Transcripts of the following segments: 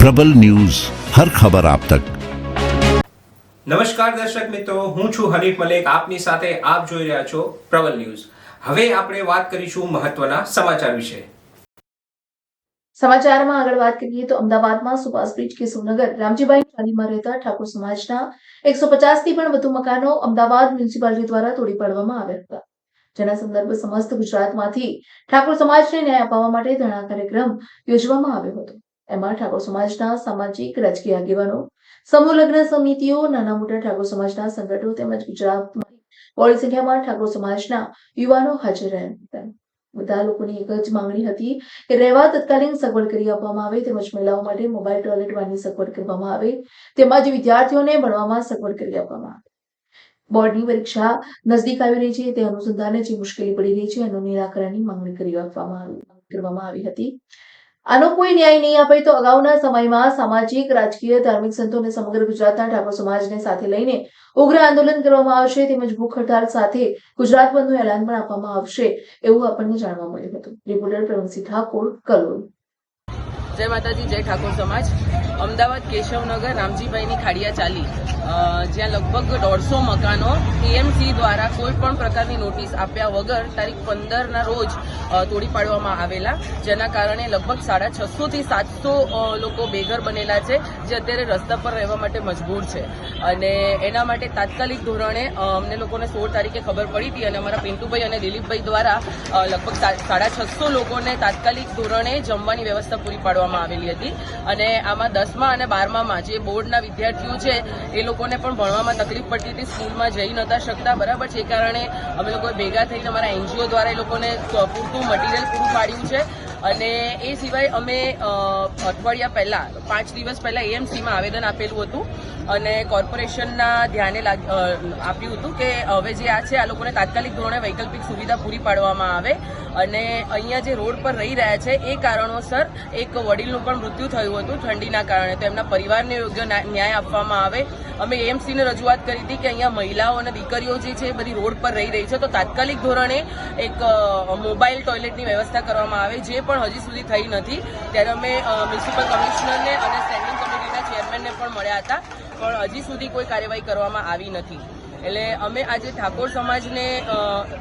પ્રબલ news હર ખબર આપ તક. નમસ્કાર દર્શક મિત્રો હું છું હરીફ મલેક. આપની સાથે આપ જોઈ રહ્યા છો પ્રબલ ન્યૂઝ. હવે આપણે વાત કરીશું મહત્વના સમાચાર વિશે. સમાચારમાં આગળ વાત કરીએ તો અમદાવાદમાં સુભાષ બ્રિજ કે સુનગર રામજીભાઈ શાલીમાં રહેતા ઠાકોર સમાજના એકસો થી પણ વધુ મકાનો અમદાવાદ મ્યુનિસિપાલિટી દ્વારા તોડી પાડવામાં આવ્યા હતા. જેના સંદર્ભે સમસ્ત ગુજરાતમાંથી ઠાકોર સમાજને ન્યાય અપાવવા માટે ધરણા કાર્યક્રમ યોજવામાં આવ્યો હતો. એમાં ઠાકોર સમાજના સામાજિક રાજકીય આગેવાનો, સમૂહ લગ્ન સમિતિઓ, નાના મોટા ઠાકોર સમાજના સંગઠનો તેમજ ગુજરાતમાં બોડી સંખ્યામાં ઠાકોર સમાજના યુવાનો હાજર રહ્યા હતા બધા લોકોની એક જ માંગણી હતી કે રહેવા તત્કાલીન સગવડ કરી આપવામાં આવે, તેમજ મહિલાઓ માટે મોબાઈલ, ટોયલેટ વાની સગવડ કરવામાં આવે, તેમજ વિદ્યાર્થીઓને ભણવામાં સગવડ કરી આપવામાં આવે. બોર્ડની પરીક્ષા નજદીક આવી રહી છે, તે અનુસંધાને જે મુશ્કેલી પડી રહી છે, એનું નિરાકરણની માંગણી કરી આપવામાં આવી, કરવામાં આવી હતી. આનો કોઈ ન્યાય નહીં આપે તો અગાઉના સમયમાં સામાજિક, રાજકીય, ધાર્મિક સંતોને સમગ્ર ગુજરાતના ઠાકોર સમાજને સાથે લઈને ઉગ્ર આંદોલન કરવામાં આવશે તેમજ ભૂખ હડતાલ સાથે ગુજરાત બંધનું એલાન પણ આપવામાં આવશે એવું આપણને જાણવા મળ્યું હતું. રિપોર્ટર પ્રવીણસિંહ ઠાકોર, કલોલ. જય માતાજી, જય ઠાકોર સમાજ. અમદાવાદ કેશવનગર, રામજીભાઈની ખાડિયા ચાલી. જ્યાં લગભગ દોઢસો મકાનો એએમસી દ્વારા કોઈ પણ પ્રકારની નોટિસ આપ્યા વગર તારીખ પંદરના રોજ તોડી પાડવામાં આવેલા. જેના કારણે લગભગ સાડા છસોથી સાતસો લોકો બેઘર બનેલા છે, જે અત્યારે રસ્તા પર રહેવા માટે મજબૂર છે. અને એના માટે તાત્કાલિક ધોરણે અમને લોકોને સોળ તારીખે ખબર પડી હતી અને અમારા પિન્ટુભાઈ અને દિલીપભાઈ દ્વારા લગભગ સાડા છસો લોકોને તાત્કાલિક ધોરણે જમવાની વ્યવસ્થા પૂરી પાડવામાં આવેલી હતી. અને આમાં દસમા અને બારમામાં જે બોર્ડના વિદ્યાર્થીઓ છે, એ લોકોને પણ ભણવામાં તકલીફ પડતી હતી. સ્કૂલમાં જઈ નહોતા શકતા. બરાબર છે. એ કારણે અમે લોકોએ ભેગા થઈને અમારા એનજીઓ દ્વારા એ લોકોને પૂરતું મટીરિયલ પૂરું પાડ્યું છે. અને એ સિવાય અમે અઠવાડિયા પહેલા, પાંચ દિવસ પહેલા એએમસીમાં આવેદન આપેલું હતું અને કોર્પોરેશનના ધ્યાને આપ્યું હતું કે હવે જે આ છે, આ લોકોને તાત્કાલિક ધોરણે વૈકલ્પિક સુવિધા પૂરી પાડવામાં આવે અને અહીંયા જે રોડ પર રહી રહ્યા છે, એ કારણોસર એક વડીલનું પણ મૃત્યુ થયું હતું ઠંડીના કારણે. તો એમના પરિવારને યોગ્ય ન્યાય આપવામાં આવે અમે એએમસીને રજૂઆત કરી હતી કે અહીંયા મહિલાઓ અને દીકરીઓ જે છે બધી રોડ પર રહી રહી છે. તો તાત્કાલિક ધોરણે એક મોબાઈલ ટોયલેટની વ્યવસ્થા કરવામાં આવે, જે પણ હજી સુધી થઈ નથી. ત્યારે અમે મ્યુનિસિપલ કમિશનરને અને સ્ટેન્ડિંગ કમિટીના ચેરમેનને પણ મળ્યા હતા. પણ હજી સુધી કોઈ કાર્યવાહી કરવામાં આવી નથી. એટલે અમે આજે ઠાકોર સમાજને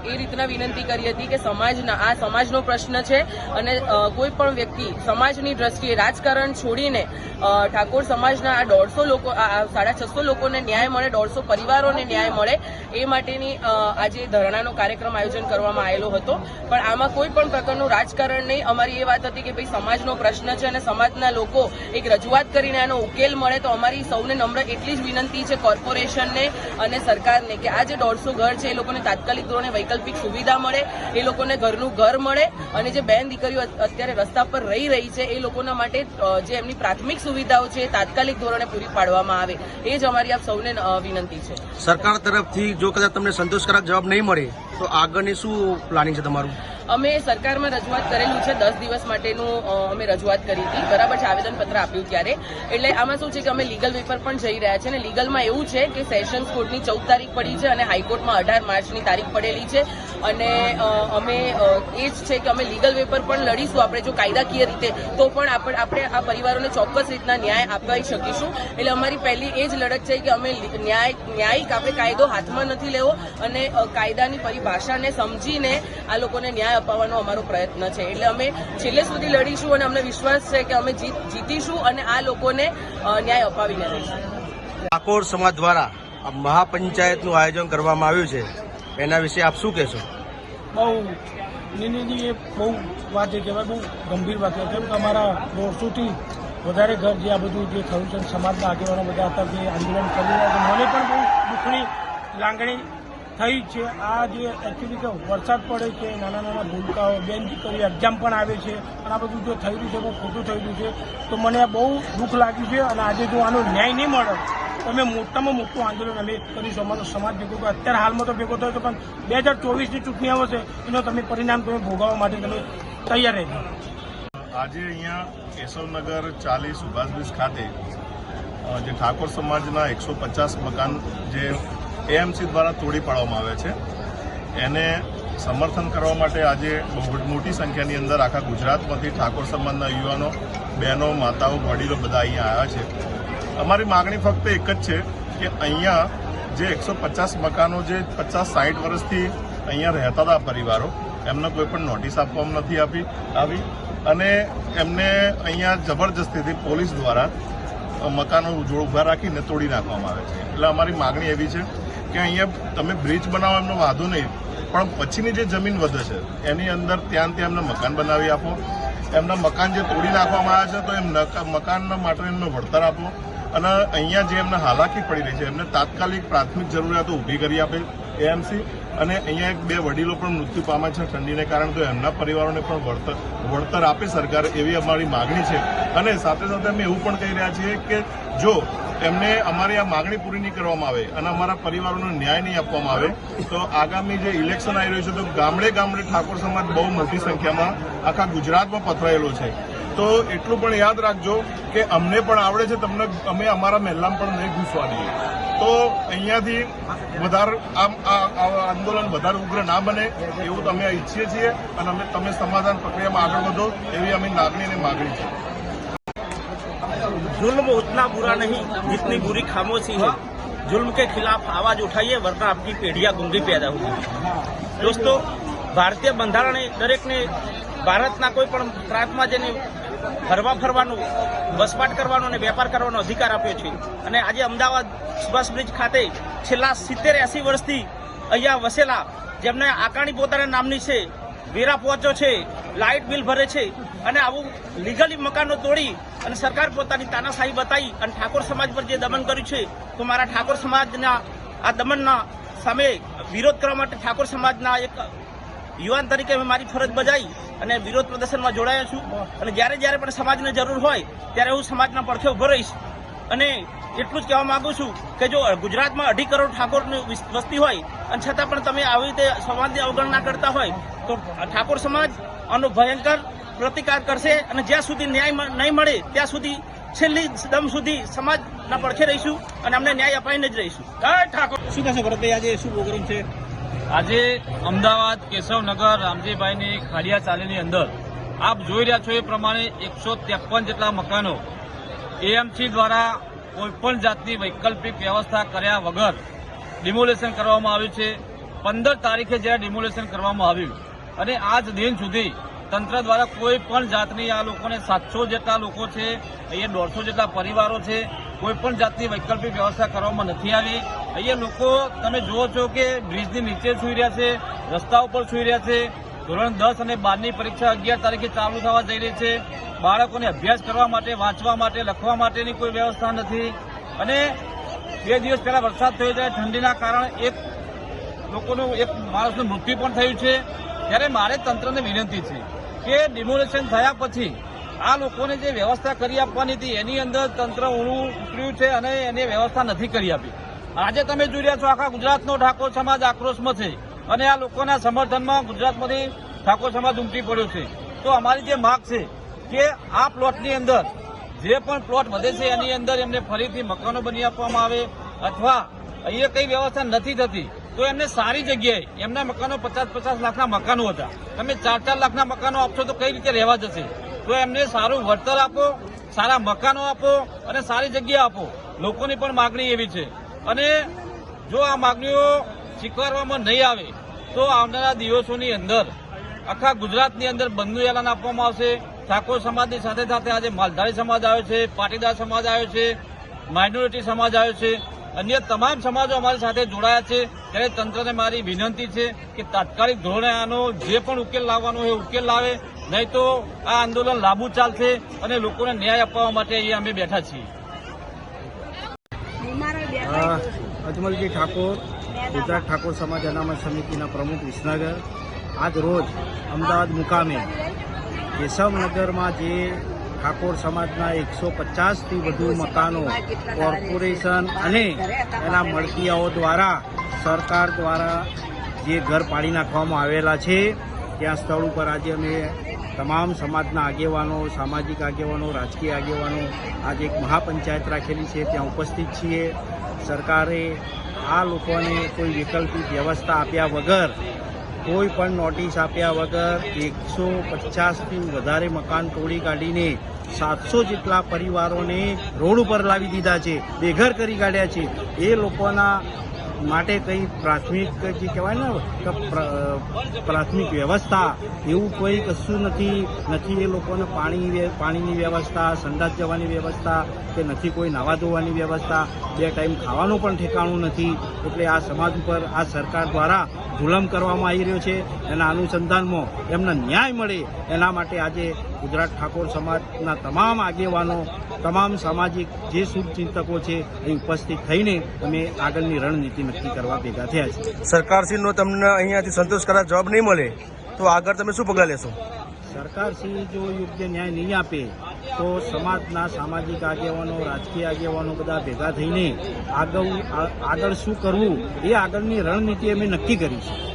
એ રીતના વિનંતી કરી હતી કે સમાજના, આ સમાજનો પ્રશ્ન છે અને કોઈ પણ વ્યક્તિ સમાજની દ્રષ્ટિએ રાજકારણ છોડીને ઠાકોર સમાજના આ દોઢસો લોકો સાડા છસો લોકોને ન્યાય મળે, દોઢસો પરિવારોને ન્યાય મળે, એ માટેની આજે ધરણાનો કાર્યક્રમ આયોજન કરવામાં આવેલો હતો. પણ આમાં કોઈ પણ પ્રકારનું રાજકારણ નહીં. અમારી એ વાત હતી કે ભાઈ સમાજનો પ્રશ્ન છે અને સમાજના લોકો એક રજૂઆત કરીને આનો ઉકેલ મળે તો અમારી સૌને નમ્ર એટલી જ વિનંતી છે કોર્પોરેશનને અને સરકારને કે આ જે દોઢસો ઘર છે, એ લોકોને તાત્કાલિક ધોરણે વૈકલ્પિક સુવિધા મળે, એ લોકોને ઘરનું ઘર મળે અને જે બેન દીકરીઓ અત્યારે રસ્તા પર રહી રહી છે, એ લોકોના માટે જે એમની પ્રાથમિક સુવિધાઓ છે, એ તાત્કાલિક ધોરણે પૂરી પાડવામાં આવે. એ જ અમારી આપ સૌને વિનંતી છે. સરકાર તરફથી જો કદાચ તમને સંતોષકારક જવાબ નહીં મળે, તો આગળની શું પ્લાનિંગ છે તમારું? અમે સરકારમાં રજૂઆત કરેલું છે દસ દિવસ માટેનું અમે રજૂઆત કરી હતી. બરાબર છે, આવેદનપત્ર આપ્યું ત્યારે. એટલે આમાં શું છે કે અમે લીગલ પેપર પણ જઈ રહ્યા છે અને લીગલમાં એવું છે કે સેશન્સ કોર્ટની ચૌદ તારીખ પડી છે અને હાઈકોર્ટમાં અઢાર માર્ચની તારીખ પડેલી છે. અને અમે એ જ છે કે અમે લીગલ વેપર પણ લડીશું. આપણે જો કાયદાકીય રીતે તો પણ આપણે આ પરિવારોને ચોક્કસ રીતના ન્યાય અપાવી શકીશું. એટલે અમારી પહેલી એ જ લડત છે કે અમે ન્યાય, ન્યાયિક આપણે કાયદો હાથમાં નથી લેવો અને કાયદાની પરિભાષાને સમજીને આ લોકોને ન્યાય અપાવવાનો અમારો પ્રયત્ન છે. એટલે અમે છેલ્લે સુધી લડીશું અને અમને વિશ્વાસ છે કે અમે જીત જીતીશું અને આ લોકોને ન્યાય અપાવીને રહીશું. ઠાકોર સમાજ દ્વારા આ મહાપંચાયતનું આયોજન કરવામાં આવ્યું છે. એના વિશે આપ શું કહેશો? બહુ નિર્ણયની એ બહુ વાત છે કહેવાય બહુ ગંભીર વાત છે કેમ કે અમારા દોઢસોથી વધારે ઘર જે આ બધું જે થયું છે સમાજના આગેવાનો બધા હતા જે આંદોલન કરી રહ્યા છે મને પણ બહુ દુઃખની લાગણી થઈ છે. આ જે એકચ્યુઅલી જે વરસાદ પડે છે, નાના નાના ભૂલકાઓ બેન દીકરીઓ એક્ઝામ પણ આવે છે. અને આ બધું જો થઈ રહ્યું છે, બહુ ખોટું થઈ રહ્યું છે, તો મને બહુ દુઃખ લાગ્યું છે. અને આજે જો આનો ન્યાય નહીં મળે તો અમે મોટામાં મોટું આંદોલન અમે કરીશું અમારો સમાજ ભેગો. અત્યારે હાલમાં તો ભેગો થયો છે, પણ બે હજાર ચોવીસની ચૂંટણી આવશે એનો તમે પરિણામ તમે ભોગવવા માટે તમે તૈયાર રહેજો. આજે અહીંયા કેશવનગર ચાલી સુભાષ ખાતે જે ઠાકોર સમાજના એકસો પચાસ મકાન જે એએમસી દ્વારા તોડી પાડવામાં આવે છે. એને સમર્થન કરવા માટે આજે બહુ મોટી સંખ્યાની અંદર આખા ગુજરાતમાંથી ઠાકોર સમાજના યુવાનો, બહેનો, માતાઓ, વડીલો બધા અહીંયા આવ્યા છે. અમારી માગણી ફક્ત એક જ છે કે અહીંયા જે એકસો પચાસ મકાનો, જે પચાસ સાઠ વર્ષથી અહીંયા રહેતા હતા પરિવારો, એમને કોઈ પણ નોટિસ આપવામાં નથી આપી, આવી. અને એમને અહીંયા જબરજસ્તીથી પોલીસ દ્વારા મકાનો જોડ ઊભા રાખીને તોડી નાખવામાં આવે છે. એટલે અમારી માગણી એવી છે કે અહીંયા તમે બ્રિજ બનાવો એમનો વાંધો નહીં. પણ પછીની જે જમીન વધે છે, એની અંદર ત્યાં ત્યાં એમને મકાન બનાવી આપો. એમના મકાન જે તોડી નાખવામાં આવ્યા છે, તો એમ મકાનના માટે એમને વળતર આપો. અને અહીંયા જે એમને હાલાકી પડી રહી છે, એમને તાત્કાલિક પ્રાથમિક જરૂરિયાતો ઊભી કરી આપે એએમસી. અને અહીંયા એક બે વડીલો પણ મૃત્યુ પામ્યા છે ઠંડીને કારણે, તો એમના પરિવારોને પણ વળતર વળતર આપે સરકાર એવી અમારી માગણી છે. અને સાથે સાથે અમે એવું પણ કહી રહ્યા છીએ કે જો એમને અમારી આ માગણી પૂરી નહીં કરવામાં આવે અને અમારા પરિવારોને ન્યાય નહીં આપવામાં આવે, તો આગામી જે ઇલેક્શન આવી રહ્યું છે, તો ગામડે ગામડે ઠાકોર સમાજ બહુ મોટી સંખ્યામાં આખા ગુજરાતમાં પથરાયેલો છે. તો એટલું પણ યાદ રાખજો કે અમને પણ આવડે છે, તમને અમે અમારા મહેલામાં પણ નહીં ઘૂસવા દઈએ. તો અહીંયાથી વધારે આમ આંદોલન વધારે ઉગ્ર ના બને, એવું તમે ઈચ્છીએ છીએ અને અમે તમે સમાધાન પ્રક્રિયામાં આગળ વધો એવી અમે લાગણી અને માગણી છે. जुल्म उतना बुरा नहीं जितनी बुरी खामोशी है जुल्म के खिलाफ आवाज उठाइए वरना आपकी पीढ़ियां गुंगी पैदा होगी दोस्तों ભારતીય બંધારણે દરેકને ભારતના કોઈ પણ પ્રાંતમાં જઈને ફરવા ફરવાનું વસવાટ કરવાનો અને વેપાર કરવાનો અધિકાર આપ્યો છે અને આજે અમદાવાદ સુભાષ બ્રિજ ખાતે છેલ્લા સિત્તેર એસી વર્ષથી અહીંયા વસેલા જેમને આકાણી પોતાના નામની છે વેરા પહોંચો છે લાઇટ બિલ ભરે છે અને આવું લીગલી મકાનો તોડી અને સરકાર પોતાની તાનાશાહી બતાવી અને ઠાકોર સમાજ પર જે દમન કર્યું છે, તો મારા ઠાકોર સમાજના આ દમનના સામે વિરોધ કરવા માટે ઠાકોર સમાજના એક યુવાન તરીકે મેં મારી ફરજ બજાવી અને વિરોધ પ્રદર્શનમાં જોડાયો છું. અને જ્યારે જ્યારે પણ સમાજને જરૂર હોય, ત્યારે હું સમાજના પડખે ઊભો રહીશ. અને એટલું જ કહેવા માંગુ છું કે જો ગુજરાતમાં અઢી કરોડ ઠાકોરની વસ્તી હોય, અને છતાં પણ તમે આવી રીતે સમાજની અવગણના કરતા હોય, તો ઠાકોર સમાજ આનો ભયંકર પ્રતિકાર કરશે અને જ્યાં સુધી ન્યાય નહીં મળે ત્યાં સુધી છેલ્લી દમ સુધી સમાજના પડખે રહીશું અને અમને ન્યાય અપાઈને જ રહીશું. જય ઠાકોર. શું કહેશો ભરતભાઈ આજે શું પ્રોગ્રામ છે? આજે અમદાવાદ કેશવનગર રામજીભાઈની ખાડિયા ચાલીની અંદર. આપ જોઈ રહ્યા છો એ પ્રમાણે એકસો ત્રેપન જેટલા મકાનો એએમસી દ્વારા કોઈપણ જાતની વૈકલ્પિક વ્યવસ્થા કર્યા વગર ડિમોલેશન કરવામાં આવ્યું છે. પંદર તારીખે જ્યારે ડિમોલેશન કરવામાં આવ્યું. અને આજ દિન સુધી તંત્ર દ્વારા કોઈ પણ જાતની આ લોકોને સાતસો જેટલા લોકો છે, અહીંયા દોઢસો જેટલા પરિવારો છે, કોઈ પણ જાતની વૈકલ્પિક વ્યવસ્થા કરવામાં નથી આવી. અહીંયા લોકો, તમે જુઓ છો કે બ્રિજની નીચે સુઈ રહ્યા છે, રસ્તા ઉપર સુઈ રહ્યા છે. ધોરણ દસ અને બારની પરીક્ષા અગિયાર તારીખે ચાલુ થવા જઈ રહી છે. બાળકોને અભ્યાસ કરવા માટે, વાંચવા માટે, લખવા માટેની કોઈ વ્યવસ્થા નથી. અને બે દિવસ પહેલા વરસાદ થયો ત્યારે ઠંડીના કારણે એક લોકોનું, એક માણસનું મૃત્યુ પણ થયું છે. ત્યારે મારે તંત્રને વિનંતી છે કે ડિમોલેશન થયા પછી આ લોકોને જે વ્યવસ્થા કરી આપવાની હતી, એની અંદર તંત્ર ઊણું ઉતર્યું છે અને એને વ્યવસ્થા નથી કરી આપી. આજે તમે જોઈ રહ્યા છો, આખા ગુજરાતનો ઠાકોર સમાજ આક્રોશમાં છે અને આ લોકોના સમર્થનમાં ગુજરાતમાંથી ઠાકોર સમાજ ઉમટી પડ્યો છે. તો અમારી જે માગ છે કે આ પ્લોટની અંદર, જે પણ પ્લોટ વધે છે, એની અંદર એમને ફરીથી મકાનો બની આપવામાં આવે અથવા અહીંયા કઈ વ્યવસ્થા નથી થતી તો એમને સારી જગ્યાએ એમના મકાનો પચાસ પચાસ લાખના મકાનો હતા. તમે ચાર ચાર લાખના મકાનો આપશો તો કઈ રીતે રહેવા જશે? તો એમને સારું વળતર આપો, સારા મકાનો આપો અને સારી જગ્યા આપો. લોકોની પણ માગણી એવી છે. અને જો આ માગણીઓ સ્વીકારવામાં નહીં આવે, તો આવનારા દિવસોની અંદર આખા ગુજરાતની અંદર બંધનું એલાન આપવામાં આવશે. ઠાકોર સમાજની સાથે સાથે આજે માલધારી સમાજ આવ્યો છે, પાટીદાર સમાજ આવ્યો છે, માઇનોરિટી સમાજ આવ્યો છે. અન્ય તમામ સમાજો અમારી સાથે જોડાયા છે. ત્યારે તંત્રને મારી વિનંતી છે કે તાત્કાલિક ધોરણે આનો જે પણ ઉકેલ લાવવાનો હોય એ ઉકેલ લાવે. નહીં તો આ આંદોલન લાંબુ ચાલશે અને લોકોને ન્યાય અપાવવા માટે અહીંયા અમે બેઠા છીએ. અજમલજી ઠાકોર ગુજરાત ઠાકોર સમાજ અનામત સમિતિના પ્રમુખ વિસનગર. આજ રોજ અમદાવાદ મુકામે કેશવનગરમાં જે ઠાકોર સમાજના એકસો પચાસથી વધુ મકાનો, કોર્પોરેશન અને એના મળતિયાઓ દ્વારા સરકાર દ્વારા જે ઘર પાડી નાખવામાં આવેલા છે, ત્યાં સ્થળ ઉપર આજે અમે તમામ સમાજના આગેવાનો, સામાજિક આગેવાનો, રાજકીય આગેવાનો, આજે એક મહાપંચાયત રાખેલી છે, ત્યાં ઉપસ્થિત છીએ. સરકારે આ લોકોને કોઈ વૈકલ્પિક વ્યવસ્થા આપ્યા વગર કોઈ પણ નોટિસ આપ્યા વગર એકસો પચાસથી વધારે મકાન તોડી કાઢીને સાતસો જેટલા પરિવારોને રોડ ઉપર લાવી દીધા છે, બેઘર કરી કાઢ્યા છે. એ લોકોના માટે કઈ પ્રાથમિક જે કહેવાય ને, કે પ્ર- પ્રાથમિક વ્યવસ્થા એવું કોઈ કશું નથી નથી એ લોકોને પાણી પાણીની વ્યવસ્થા, સંડાસ જવાની વ્યવસ્થા કે નથી કોઈ નાવા ધોવાની વ્યવસ્થા. બે ટાઈમ ખાવાનું પણ ઠેકાણું નથી. એટલે આ સમાજ ઉપર, આ સરકાર દ્વારા જુલમ કરવામાં આવી રહ્યો છે. એના અનુસંધાનમાં એમને ન્યાય મળે. એના માટે આજે ગુજરાત ઠાકોર સમાજના તમામ આગેવાનો તમામ સામાજિક જે શુભચિંતકો છે એ ઉપસ્થિત થઈને અમે આગળની રણનીતિ નક્કી કરવા ભેગા થયા છે સરકારશ્રીનો તમને અહીંયાથી સંતોષકારક જવાબ નહીં મળે તો આગળ તમે શું પગલાં લેશો? સરકારશ્રી જો યોગ્ય ન્યાય નહીં આપે તો સમાજના સામાજિક આગેવાનો રાજકીય આગેવાનો બધા ભેગા થઈને આગળ આગળ શું કરવું એ આગળની રણનીતિ અમે નક્કી કરી છે